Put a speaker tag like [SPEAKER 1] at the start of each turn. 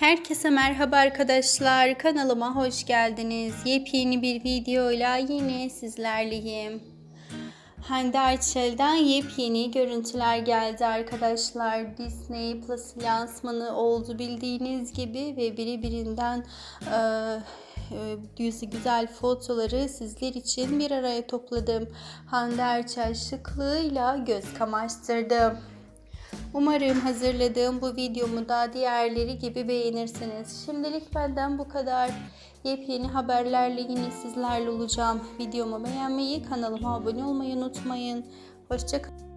[SPEAKER 1] Herkese merhaba arkadaşlar. Kanalıma hoş geldiniz. Yepyeni bir videoyla yine sizlerleyim. Hande Erçel'den yepyeni görüntüler geldi arkadaşlar. Disney Plus lansmanı oldu bildiğiniz gibi ve biri birinden e, e, yüzü güzel fotoları sizler için bir araya topladım. Hande Erçel şıklığıyla göz kamaştırdı. Umarım hazırladığım bu videomu da diğerleri gibi beğenirsiniz. Şimdilik benden bu kadar. Yepyeni haberlerle yine sizlerle olacağım. Videomu beğenmeyi, kanalıma abone olmayı unutmayın. Hoşçakalın.